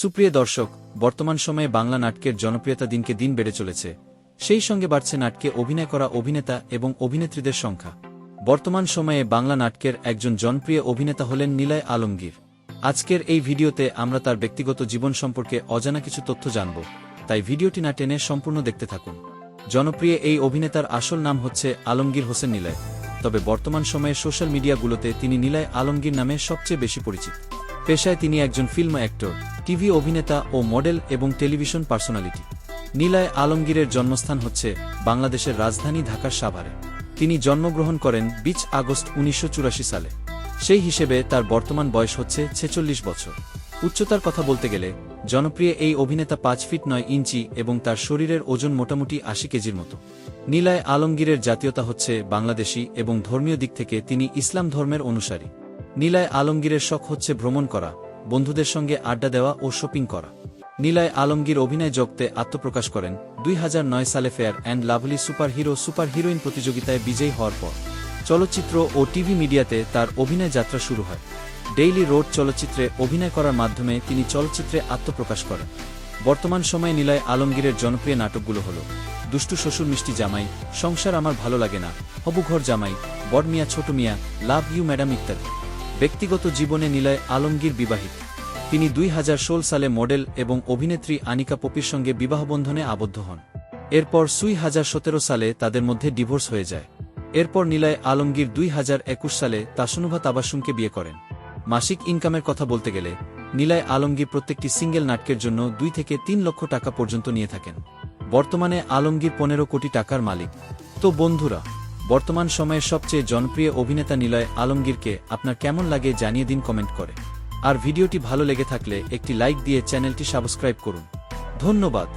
সুপ্রিয় দর্শক, বর্তমান সময়ে বাংলা নাটকের জনপ্রিয়তা দিনকে দিন বেড়ে চলেছে। সেই সঙ্গে বাড়ছে নাটকে অভিনয় করা অভিনেতা এবং অভিনেত্রীদের সংখ্যা। বর্তমান সময়ে বাংলা নাটকের একজন জনপ্রিয় অভিনেতা হলেন নিলয় আলমগীর। আজকের এই ভিডিওতে আমরা তার ব্যক্তিগত জীবন সম্পর্কে অজানা কিছু তথ্য জানব, তাই ভিডিওটি না টেনে সম্পূর্ণ দেখতে থাকুন। জনপ্রিয় এই অভিনেতার আসল নাম হচ্ছে আলমগীর হোসেন নিলয়। তবে বর্তমান সময়ে সোশ্যাল মিডিয়াগুলোতে তিনি নীলায় আলমগীর নামে সবচেয়ে বেশি পরিচিত। পেশায় তিনি একজন ফিল্ম অ্যাক্টর টিভি অভিনেতা ও মডেল এবং টেলিভিশন পার্সোনালিটি। নীলায় আলমগীরের জন্মস্থান হচ্ছে বাংলাদেশের রাজধানী ঢাকার সাভারে। তিনি জন্মগ্রহণ করেন বিচ আগস্ট উনিশশো চুরাশি সালে। সেই হিসেবে তার বর্তমান বয়স হচ্ছে ছেচল্লিশ বছর। উচ্চতার কথা বলতে গেলে, জনপ্রিয় এই অভিনেতা পাঁচ ফিট নয় ইঞ্চি এবং তার শরীরের ওজন মোটামুটি আশি কেজির মতো। নীলায় আলমগীরের জাতীয়তা হচ্ছে বাংলাদেশি এবং ধর্মীয় দিক থেকে তিনি ইসলাম ধর্মের অনুসারী। নীলায় আলমগীরের শখ হচ্ছে ভ্রমণ করা বন্ধুদের সঙ্গে আড্ডা দেওয়া ও শপিং করা। নীলায় আলমগীর অভিনয় জগতে আত্মপ্রকাশ করেন দুই হাজার নয় সালে fair and lovely super hero super heroine প্রতিযোগিতায় বিজয়ী হওয়ার পর। চলচ্চিত্র ও টিভি মিডিয়াতে তার অভিনয় যাত্রা শুরু হয়। ডেইলি রোড চলচ্চিত্রে অভিনয় করার মাধ্যমে তিনি চলচ্চিত্রে আত্মপ্রকাশ করেন। বর্তমান সময়ে নীলায় আলমগীরের জনপ্রিয় নাটকগুলো হল, দুষ্টু শ্বশুর মিষ্টি জামাই, সংসার আমার ভালো লাগে না হবুঘর জামাই, বড় মিয়া ছোট মিয়া, লাভ ইউ ম্যাডাম ইত্যাদি। ব্যক্তিগত জীবনে নীলয় আলমগীর বিবাহিত। তিনি দুই হাজার ষোল সালে মডেল এবং অভিনেত্রী আনিকা পপির সঙ্গে বিবাহবন্ধনে আবদ্ধ হন। এরপর সুই হাজার সালে তাদের মধ্যে ডিভোর্স হয়ে যায়। এরপর নীলয় আলমগীর দুই হাজার একুশ সালে তাসনুভা তাবাসুমকে বিয়ে করেন। মাসিক ইনকামের কথা বলতে গেলে, নীলায় আলমগীর প্রত্যেকটি সিঙ্গেল নাটকের জন্য দুই থেকে তিন লক্ষ টাকা পর্যন্ত নিয়ে থাকেন। বর্তমানে আলমগীর পনেরো কোটি টাকার মালিক। তো বন্ধুরা বর্তমান সময়ের সবচেয়ে জনপ্রিয় অভিনেতা নিলয় আলমগীরকে আপনার কেমন লাগে জানিয়ে দিন কমেন্ট করে। আর ভিডিওটি ভালো লেগে থাকলে একটি লাইক দিয়ে চ্যানেলটি সাবস্ক্রাইব করুন। ধন্যবাদ।